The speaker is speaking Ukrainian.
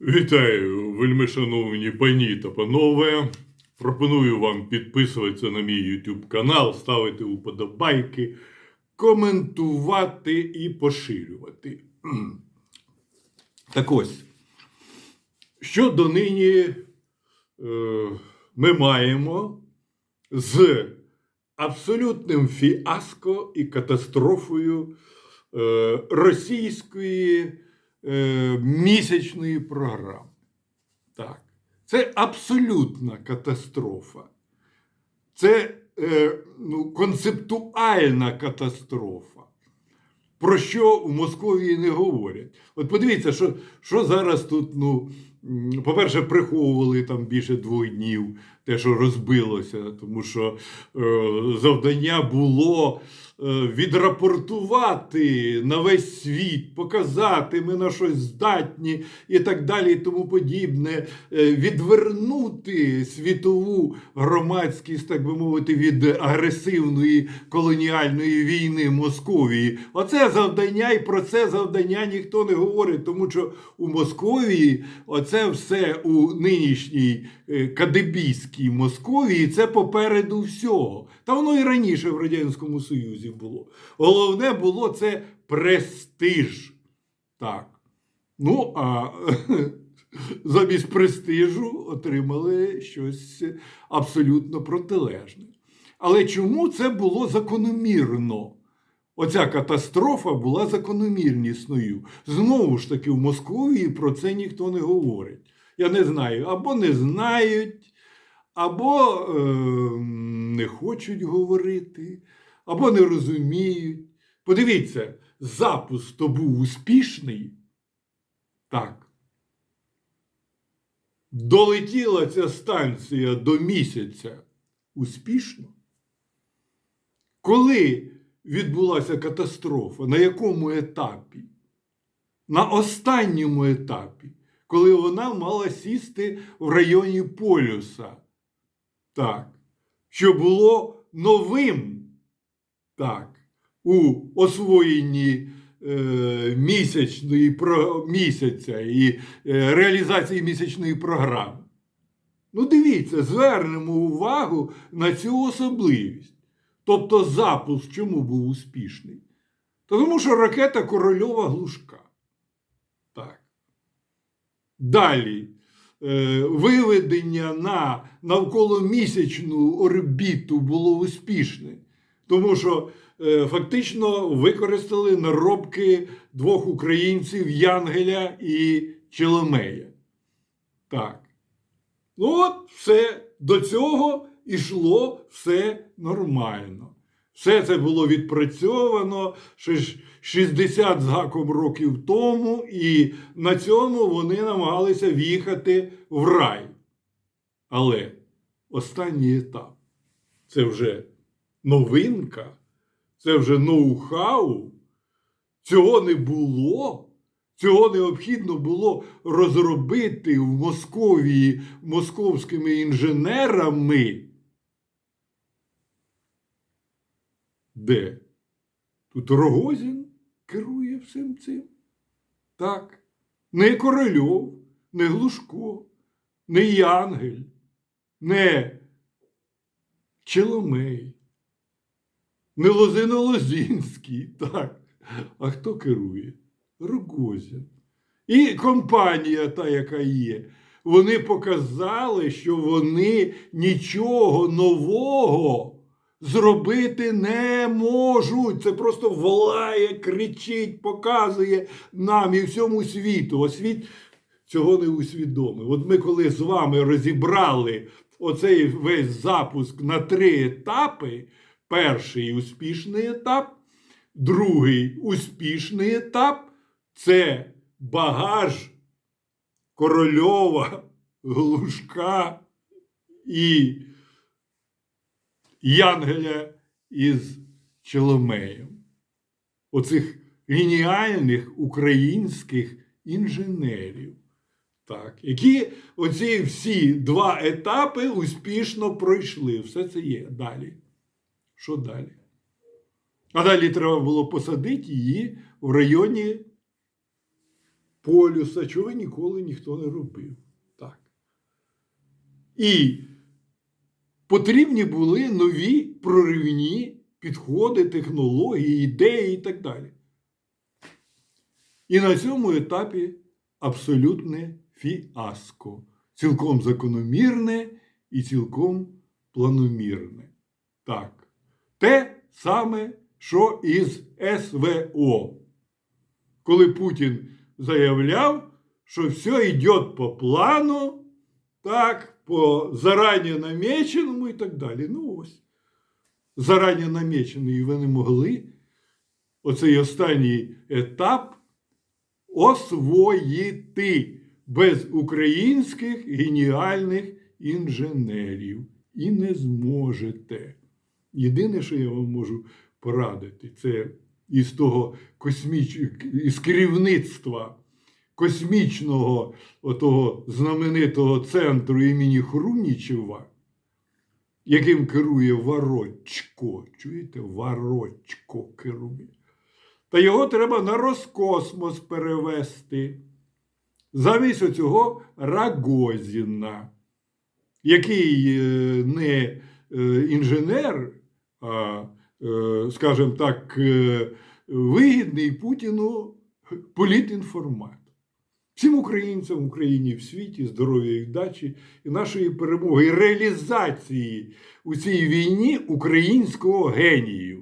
Вітаю, вельми шановні пані та панове. Пропоную вам підписуватися на мій YouTube канал, ставити уподобайки, коментувати і поширювати. Так ось, що донині е, ми маємо з абсолютним фіаско і катастрофою е, російської е, місячної програми. Так. Це абсолютна катастрофа. Це е, ну, концептуальна катастрофа. Про що в Московії не говорять. От подивіться, що, що зараз тут, ну, по-перше, приховували там більше двох днів те, що розбилося, тому що е, завдання було е, відрапортувати на весь світ, показати, ми на щось здатні і так далі, і тому подібне, е, відвернути світову громадськість, так би мовити, від агресивної колоніальної війни Московії. Оце завдання, і про це завдання ніхто не говорить, тому що у Московії оце все у нинішній е, кадебійській Московії, це попереду всього. Та воно і раніше в Радянському Союзі було. Головне було це престиж. Так. Ну, а замість престижу отримали щось абсолютно протилежне. Але чому це було закономірно? Оця катастрофа була закономірнісною. Знову ж таки, в Московії про це ніхто не говорить. Я не знаю, або не знають, або е, не хочуть говорити, або не розуміють. Подивіться, запуск то був успішний. Так. Долетіла ця станція до місяця успішно. Коли відбулася катастрофа, на якому етапі? На останньому етапі, коли вона мала сісти в районі полюса. Так. Що було новим. Так. У освоєнні е, місячної про, місяця і е, реалізації місячної програми. Ну, дивіться, звернемо увагу на цю особливість. Тобто запуск чому був успішний? Та Тому що ракета корольова глушка. Так. Далі. Е, Виведення на навколомісячну орбіту було успішне, тому що е, фактично використали наробки двох українців Янгеля і Челомея. Так. Ну, от все до цього ішло все нормально. Все це було відпрацьовано ще 60 з гаком років тому, і на цьому вони намагалися в'їхати в рай. Але останній етап це вже новинка, це вже ноу-хау. Цього не було. Цього необхідно було розробити в Московії московськими інженерами. Де? Тут Рогозін керує всім цим. Так. Не Корольов, не Глушко, не Янгель, не Челомей, не Лозино Лозінський. Так. А хто керує? Рогозін. І компанія, та, яка є, вони показали, що вони нічого нового зробити не можуть. Це просто волає, кричить, показує нам і всьому світу. А світ цього не усвідомив. От ми коли з вами розібрали оцей весь запуск на три етапи: перший успішний етап, другий успішний етап це багаж Корольова, Глушка і Янгеля із Челомеєм. Оцих геніальних українських інженерів, так, які оці всі два етапи успішно пройшли. Все це є далі. Що далі? А далі треба було посадити її в районі полюса, чого ніколи ніхто не робив. Так. І потрібні були нові проривні підходи, технології, ідеї і так далі. І на цьому етапі абсолютне фіаско. Цілком закономірне і цілком планомірне. Так. Те саме, що із СВО. Коли Путін заявляв, що все йде по плану, так, по зарані намеченому і так далі. Ну ось. Зарані намечений вони могли оцей останній етап освоїти без українських геніальних інженерів. І не зможете. Єдине, що я вам можу порадити, це із того косміч... із керівництва космічного отого знаменитого центру імені Хрунічева, яким керує Варочко. Чуєте? Варочко керує. Та його треба на Роскосмос перевести. Замість оцього Рагозіна, який е, не е, інженер, а, е, скажімо так, вигідний Путіну політінформатор. Всім українцям в Україні в світі здоров'я і вдачі і нашої перемоги, і реалізації у цій війні українського генію.